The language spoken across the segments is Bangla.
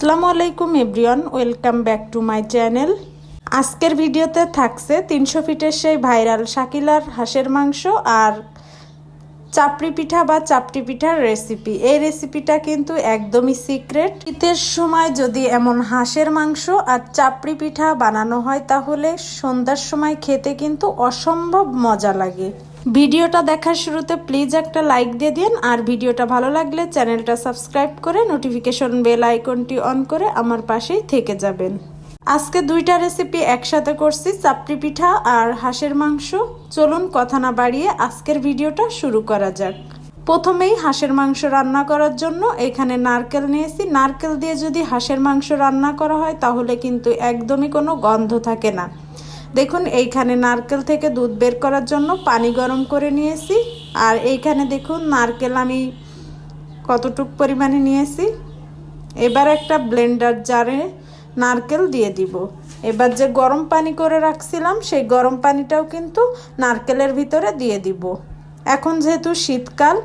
আসসালামু আলাইকুম everyone, welcome back to my channel. আজকের ভিডিওতে থাকছে তিনশো ফিটের সেই ভাইরাল শাকিলার হাঁসের মাংস আর চাপড়ি পিঠা বা চাপটি পিঠার রেসিপি এই রেসিপিটা কিন্তু একদমই সিক্রেট শীতের সময় যদি এমন হাঁসের মাংস আর চাপড়ি পিঠা বানানো হয়, তাহলে সন্ধ্যার সময় খেতে কিন্তু অসম্ভব মজা লাগে। ভিডিওটা দেখার শুরুতে প্লিজ একটা লাইক দিয়ে দিন, আর ভিডিওটা ভালো লাগলে চ্যানেলটা সাবস্ক্রাইব করে নোটিফিকেশন বেল আইকনটি অন করে আমার পাশেই থেকে যাবেন। আজকে দুইটা রেসিপি একসাথে করছি, চাপড়ি পিঠা আর হাঁসের মাংস। চলুন কথা না বাড়িয়ে আজকের ভিডিওটা শুরু করা যাক। প্রথমেই হাঁসের মাংস রান্না করার জন্য এখানে নারকেল নিয়েছি। নারকেল দিয়ে যদি হাঁসের মাংস রান্না করা হয়, তাহলে কিন্তু একদমই কোনো গন্ধ থাকে না। দেখুন, এইখানে নারকেল থেকে দুধ বের করার জন্য পানি গরম করে নিয়েছি। আর এইখানে দেখুন, নারকেল আমি কতটুক পরিমাণে নিয়েছি। এবার একটা ব্লেন্ডার জারে নারকেল দিয়ে দিব। এবার যে গরম পানি করে রাখছিলাম, সেই গরম পানিটাও কিন্তু নারকেলের ভিতরে দিয়ে দিব। এখন যেহেতু শীতকাল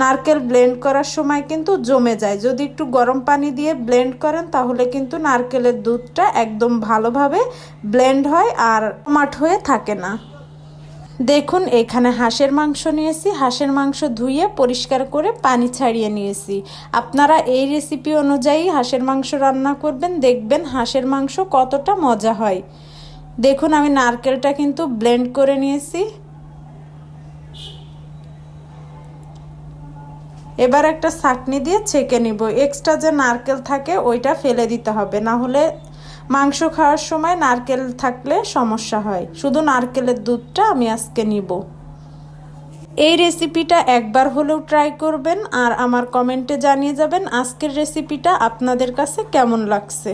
নারকেল ব্লেন্ড করার সময় কিন্তু জমে যায়। যদি একটু গরম পানি দিয়ে ব্লেন্ড করেন, তাহলে কিন্তু নারকেলের দুধটা একদম ভালোভাবে ব্লেন্ড হয় আর মাঠ হয়ে থাকে না। দেখুন, এখানে হাঁসের মাংস নিয়েছি। হাঁসের মাংস ধুয়ে পরিষ্কার করে পানি ছাড়িয়ে নিয়েছি। আপনারা এই রেসিপি অনুযায়ী হাঁসের মাংস রান্না করবেন, দেখবেন হাঁসের মাংস কতটা মজা হয়। দেখুন, আমি নারকেলটা কিন্তু ব্লেন্ড করে নিয়েছি। এবার একটা চাটনি দিয়ে ছেঁকে নিব। এক্সট্রা যে নারকেল থাকে, ওইটা ফেলে দিতে হবে। না হলে মাংস খাওয়ার সময় নারকেল থাকলে সমস্যা হয়। শুধু নারকেলের দুধটা আমি আজকে নিব। এই রেসিপিটা একবার হলেও ট্রাই করবেন আর আমার কমেন্টে জানিয়ে যাবেন আজকের রেসিপিটা আপনাদের কাছে কেমন লাগছে।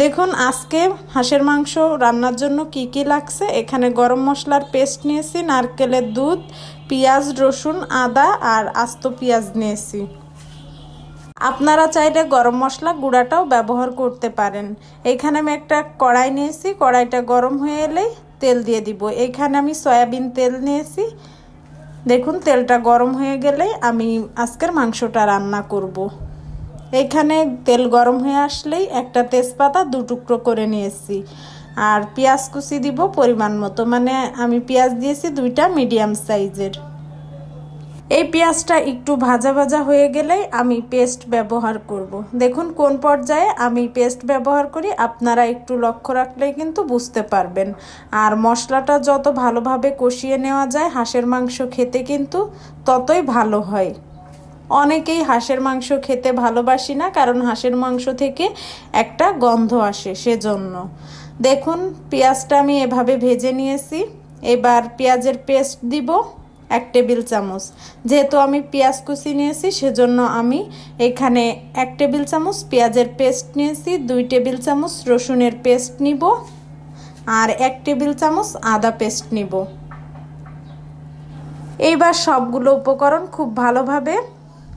দেখুন, আজকে হাঁসের মাংস রান্নার জন্য কি কি লাগছে? এখানে গরম মশলার পেস্ট নিয়েছি, নারকেলের দুধ, পেঁয়াজ, রসুন, আদা আর আস্ত পেঁয়াজ নিয়েছি। আপনারা চাইলে গরম মশলা গুঁড়াটাও ব্যবহার করতে পারেন। এখানে আমি একটা কড়াই নিয়েছি, কড়াইটা গরম হয়ে এলেই তেল দিয়ে দিব। এখানে আমি সয়াবিন তেল নিয়েছি। দেখুন, তেলটা গরম হয়ে গেলেই আমি আজকের মাংসটা রান্না করব। এখানে তেল গরম হয়ে আসলেই একটা তেজপাতা দু টুকরো করে নিয়েছি। আর পেঁয়াজ কুচি দিব পরিমাণ মতো মানে আমি পেঁয়াজ দিয়েছি দুইটা মিডিয়াম সাইজের। এই পেঁয়াজটা একটু ভাজা ভাজা হয়ে গেলেই আমি পেস্ট ব্যবহার করব। দেখুন, কোন পর্যায়ে আমি পেস্ট ব্যবহার করি, আপনারা একটু লক্ষ্য রাখলেই কিন্তু বুঝতে পারবেন। আর মশলাটা যত ভালোভাবে কষিয়ে নেওয়া যায়, হাঁসের মাংস খেতে কিন্তু ততই ভালো হয়। অনেকেই হাঁসের মাংস খেতে ভালোবাসি না, কারণ হাঁসের মাংস থেকে একটা গন্ধ আসে সেজন্য। দেখুন, পেঁয়াজটা আমি এভাবে ভেজে নিয়েছি। এবার পেঁয়াজের পেস্ট দিব এক টেবিল চামচ। যেহেতু আমি পেঁয়াজ কুচি নিয়েছি, সেজন্য আমি এখানে এক টেবিল চামচ পেঁয়াজের পেস্ট নিয়েছি, দুই টেবিল চামচ রসুনের পেস্ট নিব, আর এক টেবিল চামচ আদা পেস্ট নিব। এইবার সবগুলো উপকরণ খুব ভালোভাবে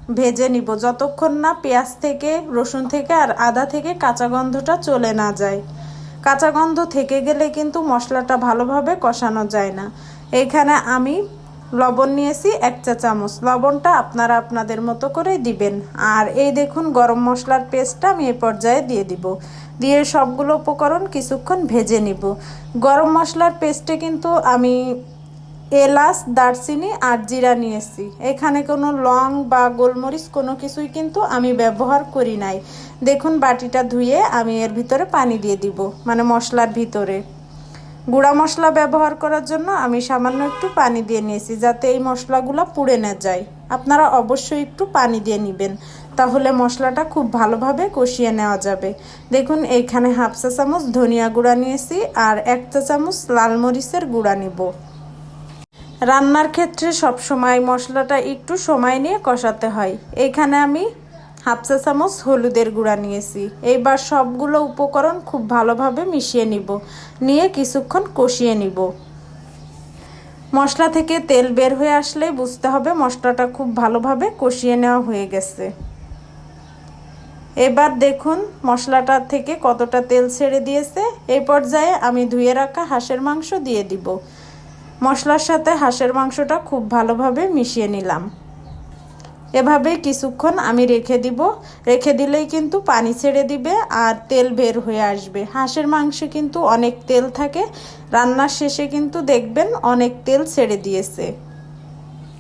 ভেজে নিব। যতক্ষণ না পেঁয়াজ থেকে, রসুন থেকে আর আদা থেকে কাঁচা গন্ধটা চলে না যায়। কাঁচা গন্ধ থেকে গেলে কিন্তু মশলাটা ভালোভাবে কষানো যায় না। এখানে আমি লবণ নিয়েছি এক চা চামচ। লবণটা আপনারা আপনাদের মতো করে দিবেন। আর এই দেখুন, গরম মশলার পেস্টটা আমি এই পর্যায়ে দিয়ে দিব। দিয়ে সবগুলো উপকরণ কিছুক্ষণ ভেজে নিব। গরম মশলার পেস্টে কিন্তু আমি এলাচ, দারচিনি আর জিরা নিয়েছি। এখানে কোনো লং বা গোলমরিচ কোনো কিছুই কিন্তু আমি ব্যবহার করি নাই। দেখুন বাটিটা ধুয়ে আমি এর ভিতরে পানি দিয়ে দিব মানে মশলার ভিতরে। গুঁড়া মশলা ব্যবহার করার জন্য আমি সামান্য একটু পানি দিয়ে নিয়েছি, যাতে এই মশলাগুলো পুড়ে না যায়। আপনারা অবশ্যই একটু পানি দিয়ে নেবেন, তাহলে মশলাটা খুব ভালোভাবে কষিয়ে নেওয়া যাবে। দেখুন এইখানে হাফ চা চামচ ধনিয়া গুঁড়া নিয়েছি আর এক চা চামচ লাল মরিচের গুঁড়া নিব। রান্নার ক্ষেত্রে সব সময় মশলাটা একটু সময় নিয়ে কষাতে হয়। এখানে আমি হাফ চা চামচ হলুদের গুঁড়া নিয়েছি। এইবার সবগুলো উপকরণ খুব ভালোভাবে মিশিয়ে নিব। নিয়ে কিছুক্ষণ কষিয়ে নিব। মশলা থেকে তেল বের হয়ে আসলেই বুঝতে হবে মশলাটা খুব ভালোভাবে কষিয়ে নেওয়া হয়ে গেছে। এবার দেখুন মশলাটা থেকে কতটা তেল ছেড়ে দিয়েছে। এই পর্যায়ে আমি ধুয়ে রাখা হাঁসের মাংস দিয়ে দিব। মশলার সাথে হাঁসের মাংসটা খুব ভালোভাবে মিশিয়ে নিলাম। এভাবে কিছুক্ষণ আমি রেখে দিব। রেখে দিলেই কিন্তু পানি ছেড়ে দিবে আর তেল বের হয়ে আসবে। হাঁসের মাংসে কিন্তু অনেক তেল থাকে। রান্নার শেষে কিন্তু দেখবেন অনেক তেল ছেড়ে দিয়েছে।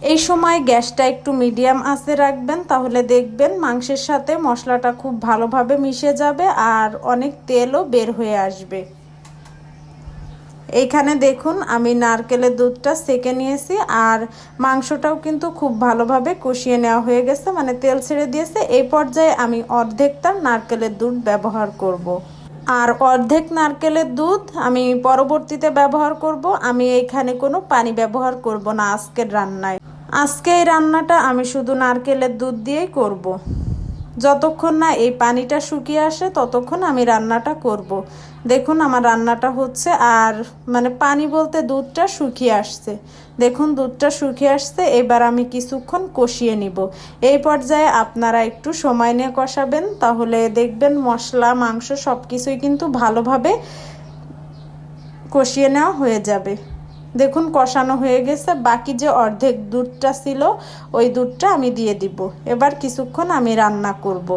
এই সময় গ্যাসটা একটু মিডিয়াম আঁচে রাখবেন, তাহলে দেখবেন মাংসের সাথে মশলাটা খুব ভালোভাবে মিশে যাবে আর অনেক তেলও বের হয়ে আসবে। এইখানে দেখুন, আমি নারকেলের দুধটা সেকে নিয়েছি আর মাংসটাও কিন্তু খুব ভালোভাবে কষিয়ে নেওয়া হয়ে গেছে মানে তেল ছেড়ে দিয়েছে এই পর্যায়ে আমি অর্ধেকটা নারকেলের দুধ ব্যবহার করব। আর অর্ধেক নারকেলের দুধ আমি পরবর্তীতে ব্যবহার করব আমি এইখানে কোনো পানি ব্যবহার করব না আজকের রান্নায় আজকে এই রান্নাটা আমি শুধু নারকেলের দুধ দিয়েই করব। যতক্ষণ না এই পানিটা শুকিয়ে আসে, ততক্ষণ আমি রান্নাটা করব। দেখুন আমার রান্নাটা হচ্ছে, আর মানে পানি বলতে দুধটা শুকিয়ে আসছে। দেখুন দুধটা শুকিয়ে আসছে, এবার আমি কিছুক্ষণ কষিয়ে নিব। এই পর্যায়ে আপনারা একটু সময় নিয়ে কষাবেন, তাহলে দেখবেন মশলা, মাংস সব কিছুই কিন্তু ভালোভাবে কষিয়ে নেওয়া হয়ে যাবে। দেখুন, কষানো হয়ে গেছে। বাকি যে অর্ধেক দুধটা ছিল, ওই দুধটা আমি দিয়ে দিব। এবার কিছুক্ষণ আমি রান্না করব।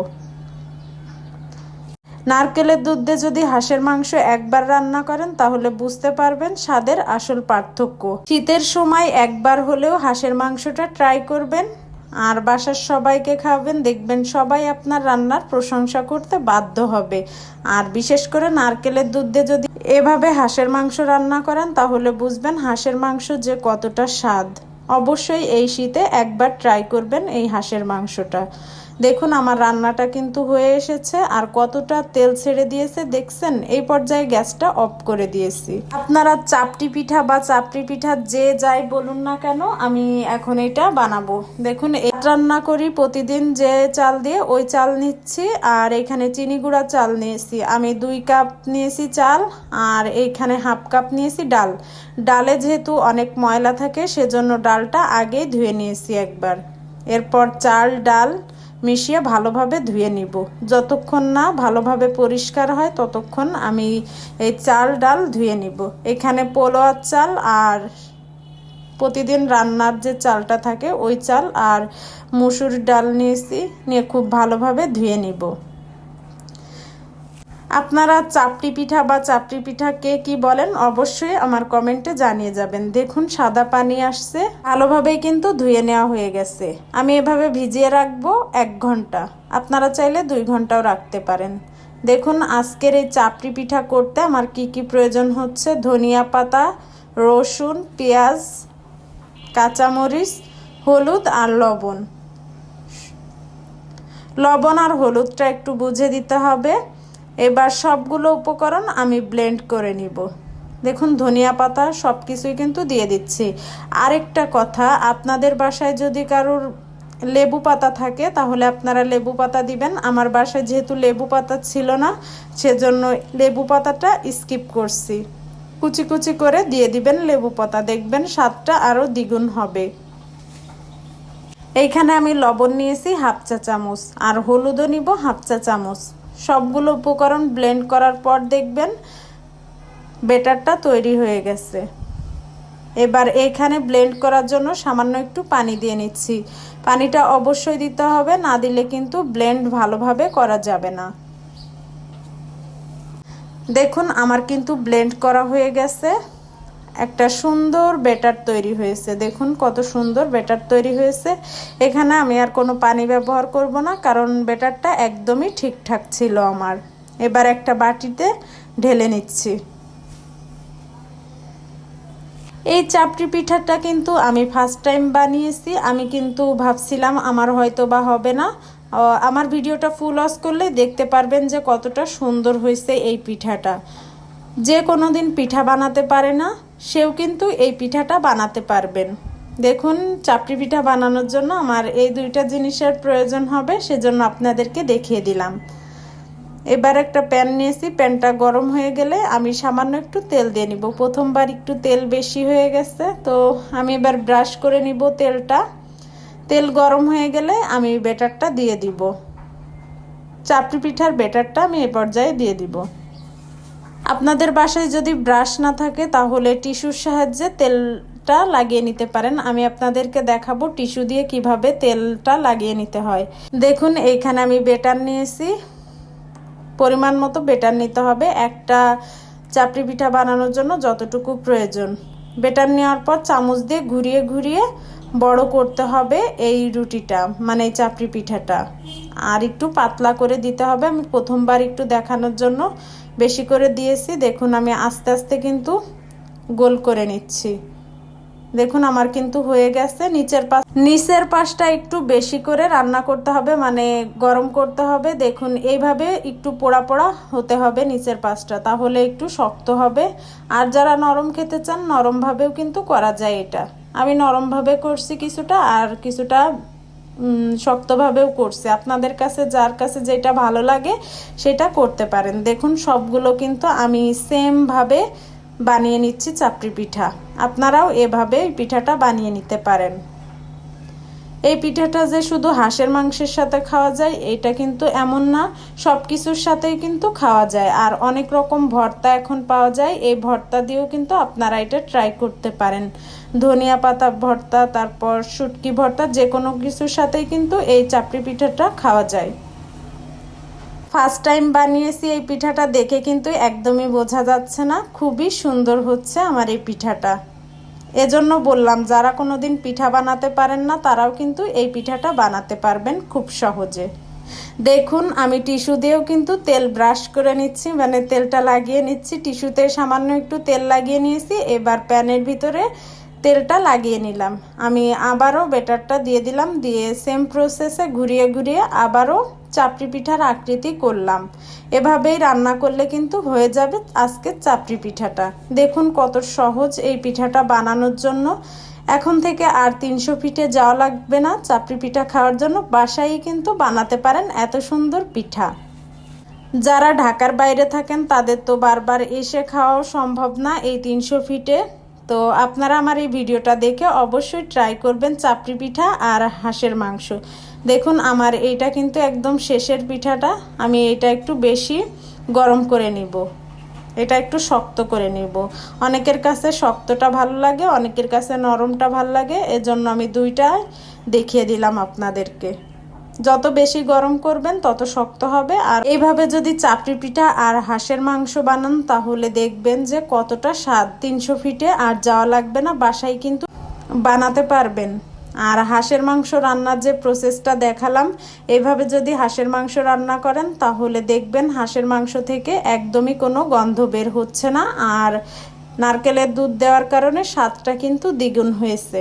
নারকেলের দুধ দিয়ে যদি হাঁসের মাংস একবার রান্না করেন, তাহলে বুঝতে পারবেন স্বাদের আসল পার্থক্য। শীতের সময় একবার হলেও হাঁসের মাংসটা ট্রাই করবেন। আর বাসার সবাইকে খাওয়াবেন, দেখবেন সবাই আপনার রান্নার প্রশংসা করতে বাধ্য হবে। আর বিশেষ করে নারকেলের দুধ দিয়ে যদি এভাবে হাঁসের মাংস রান্না করেন, তাহলে বুঝবেন হাঁসের মাংস যে কতটা স্বাদ। অবশ্যই এই শীতে একবার ট্রাই করবেন এই হাঁসের মাংসটা। দেখুন, আমার রান্নাটা কিন্তু হয়ে এসেছে, আর কতটা তেল ছেড়ে দিয়েছে দেখছেন? এই পর্যায়ে গ্যাসটা অফ করে দিয়েছি। আপনারা চাপটি পিঠা বা চাপটি পিঠা যে যাই বলুন না কেন, আমি এখন এটা বানাবো। দেখুন এই রান্না করি প্রতিদিন যে চাল দিয়ে, ওই চাল নিচ্ছি, আর এখানে চিনি গুঁড়া চাল নিয়েছি। আমি দুই কাপ নিয়েছি চাল, আর এইখানে হাফ কাপ নিয়েছি ডাল। ডালে যেহেতু অনেক ময়লা থাকে, সেজন্য ডালটা আগেই ধুয়ে নিয়েছি একবার। এরপর চাল, ডাল মিশিয়ে ভালোভাবে ধুয়ে নিব। যতক্ষণ না ভালোভাবে পরিষ্কার হয়, ততক্ষণ আমি এই চাল ডাল ধুয়ে নিব। এখানে পোলোয়ার চাল আর প্রতিদিন রান্নার যে চালটা থাকে, ওই চাল আর মুসুর ডাল নিয়েছি, নিয়ে খুব ভালোভাবে ধুয়ে নিব। আপনারা চাপটি পিঠা বা চাপটি পিঠা কে কি বলেন অবশ্যই আমার কমেন্টে জানিয়ে যাবেন। দেখুন, সাদা পানি আসছে। ভালোভাবেই কিন্তু ধুয়ে নেওয়া হয়ে গেছে। আমি এভাবে ভিজিয়ে রাখব এক ঘণ্টা। আপনারা চাইলে দুই ঘন্টাও রাখতে পারেন। দেখুন, আজকের এই চাপটি পিঠা করতে আমার কি কি প্রয়োজন হচ্ছে? ধনিয়া পাতা, রসুন, পেঁয়াজ, কাঁচামরিচ, হলুদ আর লবণ। লবণ আর হলুদটা একটু বুঝে দিতে হবে। এবার সবগুলো উপকরণ আমি ব্লেন্ড করে নিব। দেখুন, ধনিয়া পাতা সব কিছুই কিন্তু দিয়ে দিচ্ছি। আরেকটা কথা, আপনাদের বাসায় যদি কারোর লেবু পাতা থাকে, তাহলে আপনারা লেবু পাতা দিবেন। আমার বাসায় যেহেতু লেবু পাতা ছিল না, সেজন্য লেবু পাতাটা স্কিপ করছি। কুচি কুচি করে দিয়ে দিবেন লেবু পাতা। দেখবেন স্বাদটা আরও দ্বিগুণ হবে। এইখানে আমি লবণ নিয়েছি হাফ চা চামচ, আর হলুদও নিব হাফ চা চামচ। সবগুলো উপকরণ ব্লেন্ড করার পর দেখবেন বেটারটা তৈরি হয়ে গেছে। এবার এখানে ব্লেন্ড করার জন্য সামান্য একটু পানি দিয়ে নিচ্ছি। পানিটা অবশ্যই দিতে হবে, না দিলে কিন্তু ব্লেন্ড ভালোভাবে করা যাবে না। দেখুন, আমার কিন্তু ব্লেন্ড করা হয়ে গেছে। একটা সুন্দর বেটার তৈরি হয়েছে। দেখুন কত সুন্দর বেটার তৈরি হয়েছে। এখানে আমি আর কোনো পানি ব্যবহার করব না, কারণ বেটারটা একদমই ঠিকঠাক ছিল আমার। এবার একটা বাটিতে ঢেলে নিচ্ছি। এই চাপটি পিঠাটা কিন্তু আমি ফার্স্ট টাইম বানিয়েছি। আমি কিন্তু ভাবছিলাম আমার হয়তো বা হবে না। আমার ভিডিওটা ফুল ওয়াশ করলে দেখতে পারবেন যে কতটা সুন্দর হয়েছে এই পিঠাটা। যে কোনো দিন পিঠা বানাতে পারে না। সেও কিন্তু এই পিঠাটা বানাতে পারবেন। দেখুন, চাপড়ি পিঠা বানানোর জন্য আমার এই দুইটা জিনিসের প্রয়োজন হবে, সেজন্য আপনাদেরকে দেখিয়ে দিলাম। এবার একটা প্যান নিয়েছি, প্যানটা গরম হয়ে গেলে আমি সামান্য একটু তেল দিয়ে নিব। প্রথমবার একটু তেল বেশি হয়ে গেছে, তো আমি এবার ব্রাশ করে নিব তেলটা। তেল গরম হয়ে গেলে আমি বেটারটা দিয়ে দিব। চাপড়ি পিঠার বেটারটা আমি এ পর্যায়ে দিয়ে দিব। আপনাদের বাসায় যদি ব্রাশ না থাকে, তাহলে টিস্যুর সাহায্যে তেলটা লাগিয়ে নিতে পারেন। আমি আপনাদেরকে দেখাবো টিস্যু দিয়ে কীভাবে তেলটা লাগিয়ে নিতে হয়। দেখুন এইখানে আমি বেটার নিয়েছি। পরিমাণ মতো বেটার নিতে হবে। একটা চাপড়ি পিঠা বানানোর জন্য যতটুকু প্রয়োজন। বেটার নেওয়ার পর চামচ দিয়ে ঘুরিয়ে ঘুরিয়ে বড় করতে হবে এই রুটিটা মানে চাপড়ি পিঠাটা। আর একটু পাতলা করে দিতে হবে। আমি প্রথমবার একটু দেখানোর জন্য বেশি করে দিয়েছি। দেখুন, আমি আস্তে আস্তে কিন্তু গোল করে নিচ্ছি। দেখুন, আমার কিন্তু হয়ে গেছে। নিচের পাশ নিচের পাশটা একটু বেশি করে রান্না করতে হবে মানে গরম করতে হবে। দেখুন, এইভাবে একটু পোড়া পোড়া হতে হবে নিচের পাশটা, তাহলে একটু শক্ত হবে। আর যারা নরম খেতে চান, নরমভাবেও কিন্তু করা যায় এটা। আমি নরমভাবে করছি কিছুটা আর কিছুটা শক্তভাবেও করছে। আপনাদের কাছে, যার কাছে যেটা ভালো লাগে সেটা করতে পারেন। দেখুন, সবগুলো কিন্তু আমি সেমভাবে বানিয়ে নিচ্ছি চাপড়ি পিঠা। আপনারাও এভাবে পিঠাটা বানিয়ে নিতে পারেন। এই পিঠাটা যে শুধু হাঁসের মাংসের সাথে খাওয়া যায়, এটা কিন্তু এমন না সব কিছুর সাথেই কিন্তু খাওয়া যায়। আর অনেক রকম ভর্তা এখন পাওয়া যায়। এই ভর্তা দিয়েও কিন্তু আপনারা এটা ট্রাই করতে পারেন। ধনিয়া পাতা ভর্তা, তারপর শুটকি ভর্তা যে কোনো কিছুর সাথেই কিন্তু এই চাপড়ি পিঠাটা খাওয়া যায়। ফার্স্ট টাইম বানিয়েছি এই পিঠাটা দেখে কিন্তু একদমই বোঝা যাচ্ছে না, খুবই সুন্দর হচ্ছে আমার এই পিঠাটা। এজন্য বললাম, যারা কোনো দিন পিঠা বানাতে পারেন না, তারাও কিন্তু এই পিঠাটা বানাতে পারবেন খুব সহজে। দেখুন, আমি টিস্যু দিয়েও কিন্তু তেল ব্রাশ করে নিচ্ছি মানে তেলটা লাগিয়ে নিচ্ছি, টিস্যুতে সামান্য একটু তেল লাগিয়ে নিয়েছি, এবার প্যানের ভিতরে তেলটা লাগিয়ে নিলাম। আমি আবারও বেটারটা দিয়ে দিলাম, দিয়ে সেম প্রসেসে ঘুরিয়ে ঘুরিয়ে আবারও চাপড়ি পিঠার আকৃতি করলাম। এভাবেই রান্না করলে কিন্তু হয়ে যাবে আজকের চাপড়ি পিঠাটা। দেখুন কত সহজ এই পিঠাটা বানানোর জন্য। এখন থেকে আর তিনশো ফিটে যাওয়া লাগবে না চাপড়ি পিঠা খাওয়ার জন্য। বাসায় কিন্তু বানাতে পারেন এত সুন্দর পিঠা। যারা ঢাকার বাইরে থাকেন তাদের তো বারবার এসে খাওয়াও সম্ভব না এই তিনশো ফিটে। তো আপনারা আমার এই ভিডিওটা দেখে অবশ্যই ট্রাই করবেন চাপড়ি পিঠা আর হাঁসের মাংস। দেখুন, আমার এইটা কিন্তু একদম শেষের পিঠাটা। আমি এটা একটু বেশি গরম করে নিব। এটা একটু শক্ত করে নিব। অনেকের কাছে শক্তটা ভালো লাগে, অনেকের কাছে নরমটা ভালো লাগে। এজন্য আমি দুইটা দেখিয়ে দিলাম আপনাদেরকে। যত বেশি গরম করবেন, তত শক্ত হবে। আর এইভাবে যদি চাপড়ি পিঠা আর হাঁসের মাংস বানান, তাহলে দেখবেন যে কতটা স্বাদ। তিনশো ফিটে আর যাওয়া লাগবে না, বাসায় কিন্তু বানাতে পারবেন। আর হাঁসের মাংস রান্নার যে প্রসেসটা দেখালাম এভাবে যদি হাঁসের মাংস রান্না করেন, তাহলে দেখবেন হাঁসের মাংস থেকে একদমই কোনো গন্ধ বের হচ্ছে না। আর নারকেলের দুধ দেওয়ার কারণে স্বাদটা কিন্তু দ্বিগুণ হয়েছে।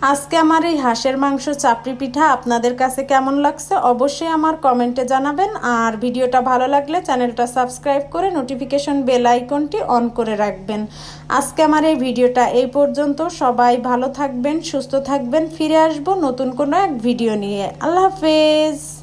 আজকে আমার এই হাঁসের মাংস চাপড়ি পিঠা আপনাদের কাছে কেমন লাগছে অবশ্যই আমার কমেন্টে জানাবেন। আর ভিডিওটা ভালো লাগলে চ্যানেলটা সাবস্ক্রাইব করে নোটিফিকেশন বেল আইকনটি অন করে রাখবেন। আজকে আমার এই ভিডিওটা এই পর্যন্ত। সবাই ভালো থাকবেন, সুস্থ থাকবেন। ফিরে আসব নতুন কোনো এক ভিডিও নিয়ে। আল্লাহ হাফেজ।